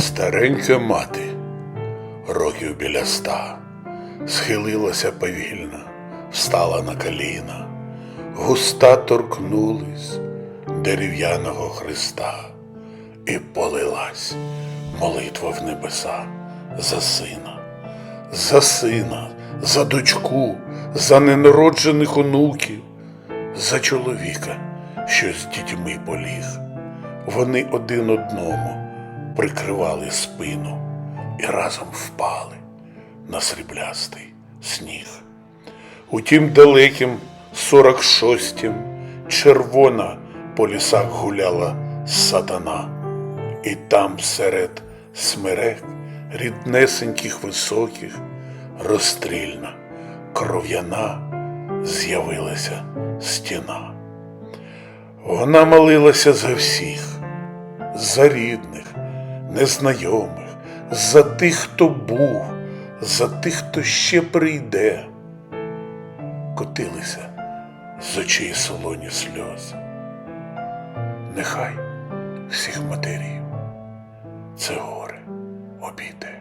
Старенька мати, років біля ста, схилилася повільно, встала на коліна, густа торкнулись дерев'яного Христа, і полилась молитва в небеса за сина, за сина, за дочку, за ненароджених онуків, за чоловіка, що з дітьми поліг. Вони один одному прикривали спину і разом впали на сріблястий сніг. У тім далеким сорок шостім червона по лісах гуляла сатана, і там серед смерек ріднесеньких високих розстрільна, кров'яна з'явилася стіна. Вона молилася за всіх, за рідних, незнайомих, за тих, хто був, за тих, хто ще прийде. Котилися з очей солоні сльози. Нехай всіх матерів це горе обійде.